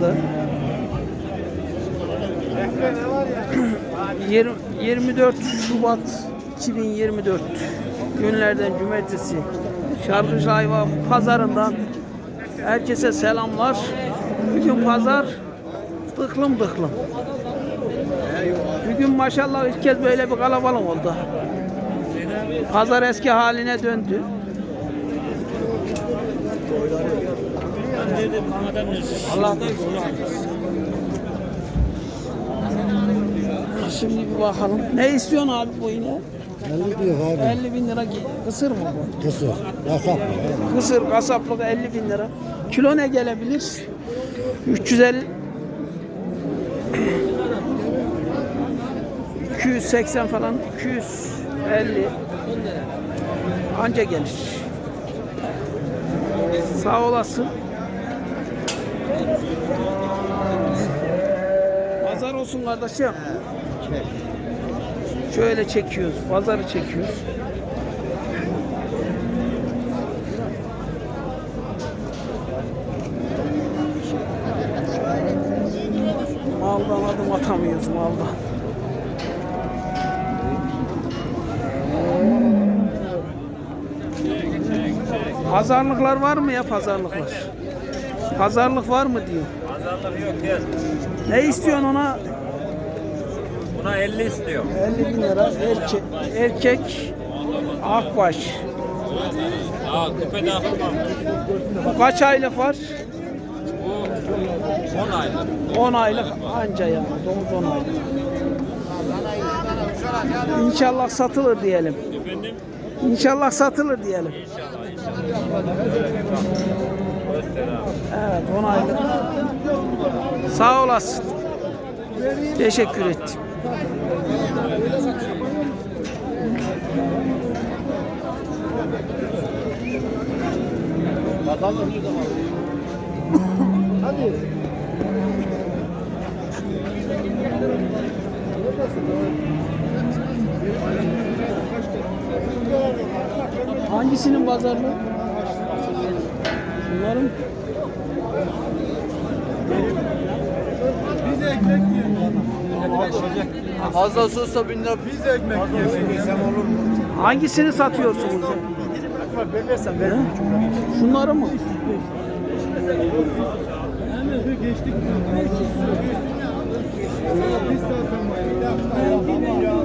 da. Yir- 24 Şubat 2024 günlerden cumartesi Şarkıcı Hayvan Pazarından herkese selamlar. Bugün pazar tıklım tıklım. Bugün maşallah ilk kez böyle bir kalabalık oldu. Pazar eski haline döndü. Allah Şimdi bir bakalım. Ne istiyorsun abi bu yine? 50 diyor abi. 50 bin lira kısır mı bu? Kısır. Kasap. Kısır kasaplık 50 bin lira. Kilo ne gelebilir? 350 280 falan 250 anca gelir. Sağ olasın. Pazar olsun kardeşim. Şöyle çekiyoruz. Pazarı çekiyoruz. Maldan adım atamıyoruz maldan. Pazarlıklar var mı ya pazarlıklar? Pazarlık var mı diyor. Pazarlık yok gel. Ne istiyorsun ona? Buna 50 istiyor. 50 bin lira erkek, erkek akbaş. Aa küpe de akılmam. Bu kaç aylık var? 10 aylık. 10 aylık anca yani. Domuz 10 aylık. İnşallah satılır diyelim. Efendim? İnşallah satılır diyelim. Göster abi. Evet 10 aylık. Sağ olasın. Teşekkür ettim. Hangisinin pazarlığı? Bunların Fazlası olsa bin lira biz ekmek yiyelim. olur mu? hangisini satıyorsunuz? Ben versem ver. Şunları mı? Biz satamayız. Bir dakika ya.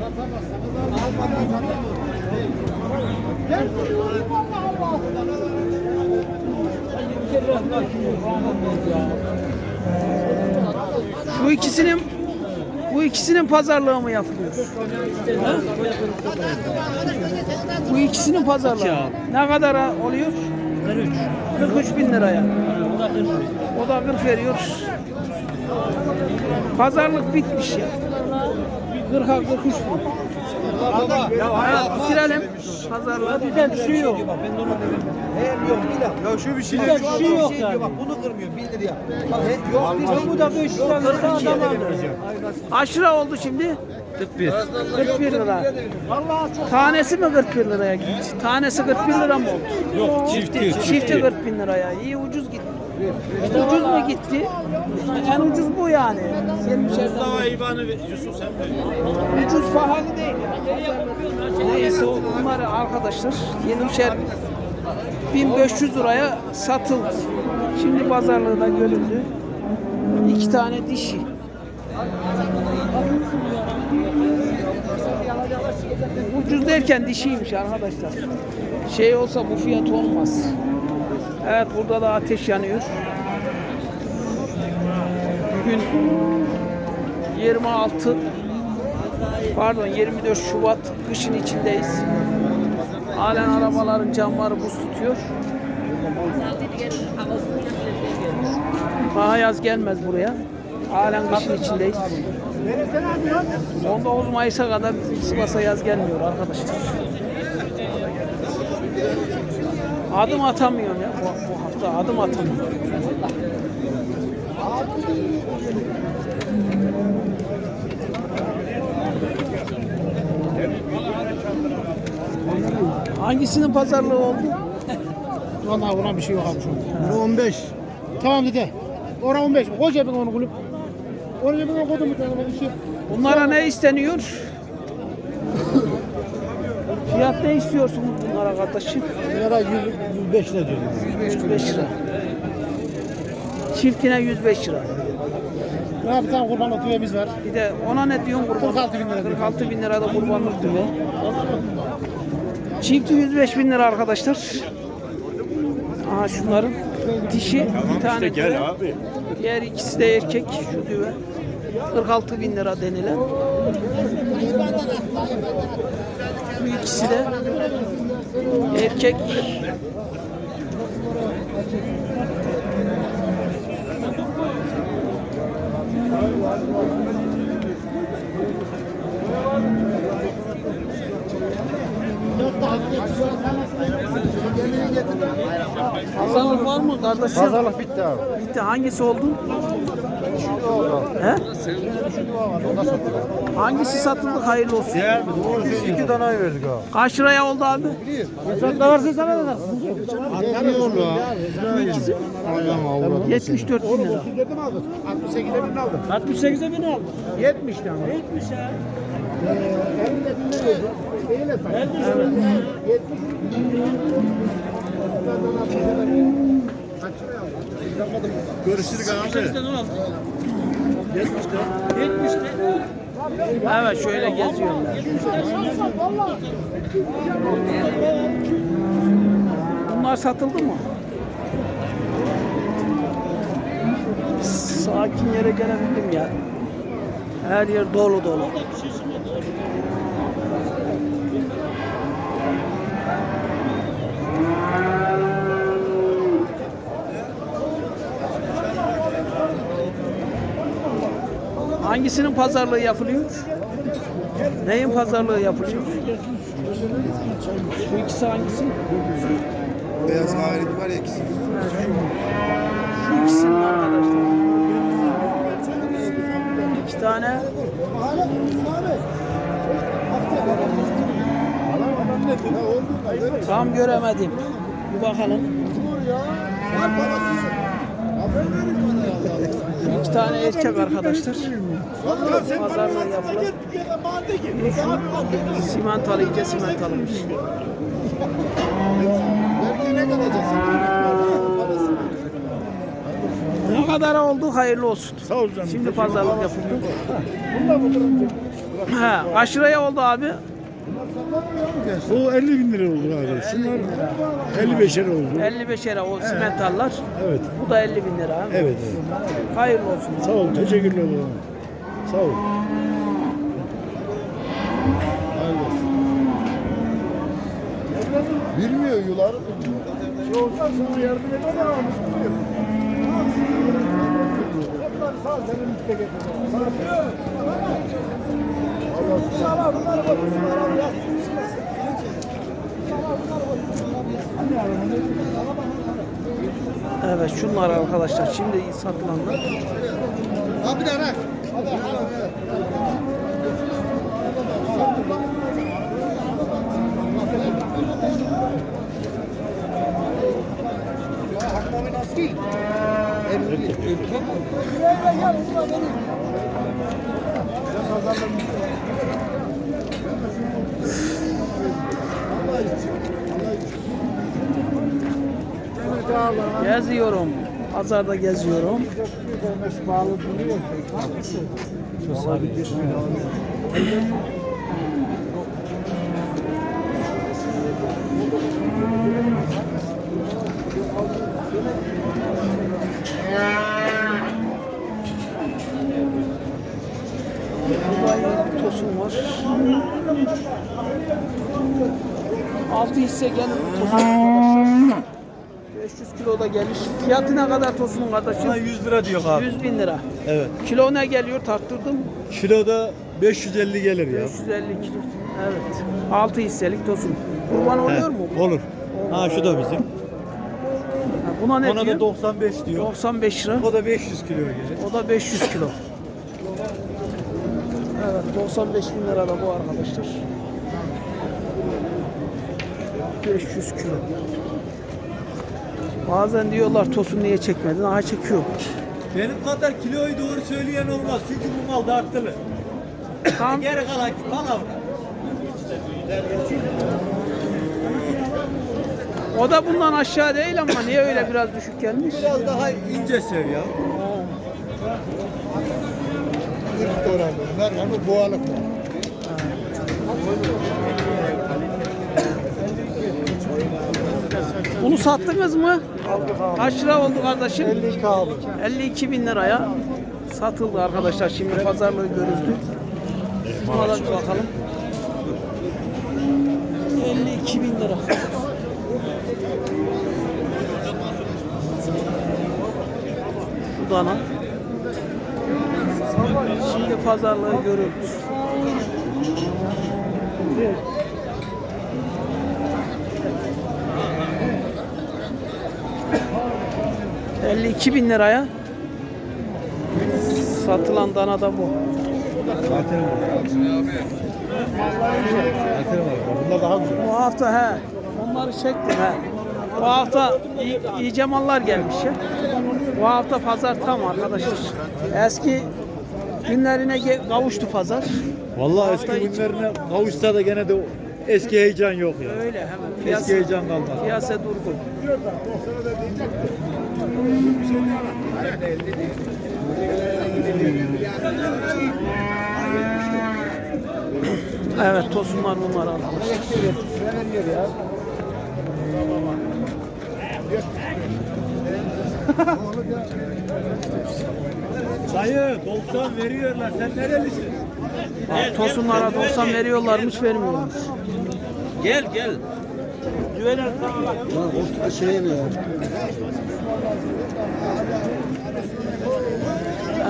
Satamazsanız almadan satamayız. Gel Şu ikisinin bu ikisinin pazarlığı mı yapılıyor? Ha? Bu ikisinin pazarlığı. Ne kadar oluyor? 43. 43 bin liraya. O da 40 veriyor. Pazarlık bitmiş ya. 40'a 43 bin. Evet, bitirelim. Pazarlığı. Bizden bir şey yok. Hem yok bir dakika. Ya şu bir şey yok. Bir şey yok yani. Bak bunu kırmıyor. 1000 liraya. Bak hep yok. Bir bu da 500 lira adam Kaç lira oldu şimdi? 41. 41 lira. Tanesi mi 41 liraya gitti? Tanesi 41 lira mı oldu? Yok çifti. Çifti 40 bin liraya. İyi ucuz gitti. Ucuz mu gitti? En ucuz bu yani. 20 Mustafa İban'ı Yusuf sen de. Ucuz pahalı değil. Neyse o bunları arkadaşlar 20'şer 1500 liraya satıldı. Şimdi pazarlığı görüldü. İki tane dişi. Ucuz derken dişiymiş arkadaşlar. Şey olsa bu fiyat olmaz. Evet burada da ateş yanıyor. Bugün 26 pardon 24 Şubat kışın içindeyiz. Halen arabaların camları buz tutuyor. Daha yaz gelmez buraya. Halen kışın içindeyiz. 19 Mayıs'a kadar Sivas'a yaz gelmiyor arkadaşlar. Adım atamıyorum ya bu, bu hafta adım atamıyorum. Hangisinin pazarlığı oldu? Vallahi buna bir şey yok abi şu an. Bunu 15. Tamam dede. Ora 15 mi? Koy cebine onu kulüp. Onu cebine koydum bir tane bak işi. Bunlara ne isteniyor? Fiyat ne istiyorsunuz bunlara kardeşim? Bunlara 100, 105 lira diyorum. 105 lira. Çiftine 105 lira. Ya bir tane kurbanlık düvemiz var. Bir de ona ne diyorsun kurban? 46 bin lira. 46 bin lira da kurbanlık düve. Çifti 105 bin lira arkadaşlar. Aha şunların dişi bir tane düve. abi. Diğer ikisi de erkek şu düve. 46 bin lira denilen. Bu ikisi de erkek. Pazarlık var mı kardeşim? Pazarlık bitti abi. Bitti. Hangisi oldu? He? Hangisi satıldı? Hayırlı olsun. İki tane verdik abi. Kaç liraya oldu abi? Hesapta varsa sana da. Allah'ım avradım. 74 bin lira. 68'e bin aldım. 68'e bin oldu. 70 tane. 70 ya. Görüşürüz abi. 70'te. Evet şöyle geziyorum. Bunlar satıldı mı? Sakin yere gelebildim ya. Her yer dolu dolu. Hangisinin pazarlığı yapılıyor? Neyin pazarlığı yapılıyor? Şu ikisi hangisi? Beyaz kahveli var ya ikisi. Şu ikisinin arkadaşlar. İki tane. Tam göremedim. Bir bakalım. Şu iki tane erkek arkadaşlar. Pazarlığı yapılan. Simental iyice simentalıymış. Ne kadar oldu hayırlı olsun. Sağ ol canım. Şimdi pazarlık yapıldı. Ha, kaç liraya oldu abi? Bu 50 bin lira oldu abi. Şunlar 55 lira oldu. 55 lira o simentallar. Evet. Bu da 50 bin lira. Evet. evet. Hayırlı olsun. Sağ ol. Teşekkürler. oğlum. Sağ ol. Bilmiyor yuları. Şey olsa sana yardım eder ama bilmiyor. Sağ ol. Senin üstte getirdim. Evet şunlar arkadaşlar şimdi satılanlar. Abi ara. Geziyorum. Pazarda geziyorum. İyi bir tosun var. Altı hisse gelir. 500 kilo da gelir. Fiyatı ne kadar tosunun kardeşim? 100 lira diyor abi. 100 bin lira. Evet. Kilo ne geliyor tarttırdım. Kiloda 550 gelir ya. 550 kilo. Evet. 6 hisselik tosun. Kurban oluyor mu? bu? Olur. Ha şu da bizim. Ha, Buna ne Ona diyor? da 95 diyor. 95 lira. O da 500 kilo gelir. O da 500 kilo. Evet 95 bin lira da bu arkadaşlar. 500 kilo. Bazen diyorlar tosun niye çekmedin? Aha çekiyor. Benim kadar kiloyu doğru söyleyen olmaz. Çünkü bu mal dartılı. Tam Geri kalan palavra. o da bundan aşağı değil ama niye öyle biraz düşük gelmiş? Biraz daha ince sev ya. Irk da oranlı. Bunlar yani boğalık Bunu sattınız mı? Kaç lira oldu kardeşim? 52 abi. 52 bin liraya satıldı arkadaşlar. Şimdi pazarlığı görüldü. Da bir bakalım. 52 bin lira. Şu dana. Şimdi pazarlığı görüldü. ...52 bin liraya... ...satılan dana da bu. Zaten var. Zaten var. Bunlar daha güzel. Bu hafta he. Onları çektim he. Bu hafta iyi, iyice mallar gelmiş ya. Bu hafta pazar tam arkadaşlar. Eski günlerine kavuştu pazar. Vallahi eski günlerine kavuşsa da gene de o eski heyecan yok ya. Öyle hemen. Eski Piyasa, heyecan kalmadı. piyasa durgun. Evet tosunlar bunlar arkadaşlar. Dayı 90 veriyorlar. Sen nerelisin? Bak, tosunlara 90 veriyorlarmış vermiyormuş. Gel gel.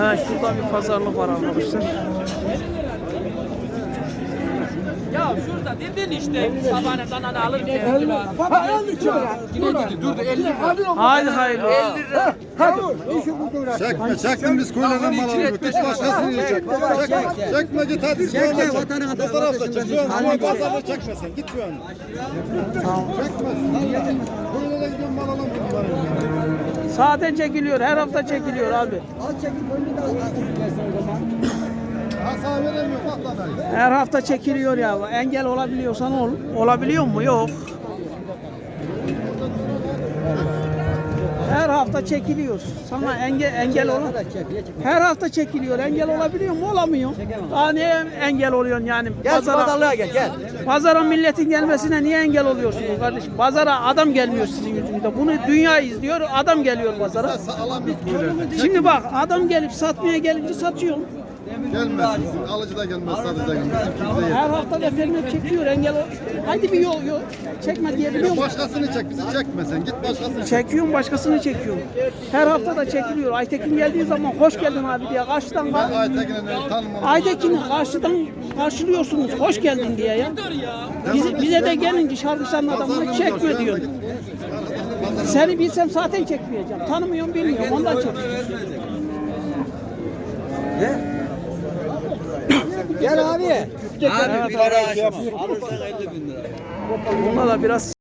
Evet şurada bir pazarlık var arkadaşlar. Ya şurada dedin işte sabahına kananı alır Baba 50 kilo ya. Dur dur 50 Hadi o. Haydi hayırlı. olsun. Hadi. Çekme, çektim biz kuyulardan mal alıyoruz. Git başkasını çek. Çekme, çekme git hadi. Çekme, vatanı kadar. Bu tarafta çek. Şu an ama pazarda çekme sen. Git şu an. Çekme. Kuyulara gidiyorum mal alamıyorum bunları. Zaten çekiliyor. Her hafta çekiliyor abi. Sağ veremiyor. Bak lan dayı. Her hafta çekiliyor ya. Engel olabiliyorsan ol. Olabiliyor mu? Yok. Her hafta çekiliyor. Sana engel engel ol. Her hafta çekiliyor. Engel olabiliyor mu? Olamıyor. Daha niye engel oluyorsun yani? Gel Pazara, pazarlığa gel gel. pazara milletin gelmesine niye engel oluyorsunuz kardeşim? Pazara adam gelmiyor sizin yüzünüzden. Bunu dünya izliyor. Adam geliyor pazara. Şimdi bak adam gelip satmaya gelince satıyor. Gelmez. Alıcı da gelmez, satıcı da gelmez. Kimse. Her hafta veteriner çekiyor engel. ol- Haydi bir yol yol çekme diyebiliyor musun? Başkasını çek, bizi çekme sen. Git başkasını çek. Çekiyorum başkasını çekiyorum. Her hafta da çekiliyor. Aytekin geldiği zaman hoş geldin abi diye karşıdan Ben Aytekin'e tanımam. Aytekin'i karşıdan karşılıyorsunuz. Hoş geldin diye ya. Bize, bize de gelince şarkışanın adamını çekme diyor. Seni bilsem zaten çekmeyeceğim. Tanımıyorum bilmiyorum ondan çekmiyorum. Gel abi. Evet, Bunda da biraz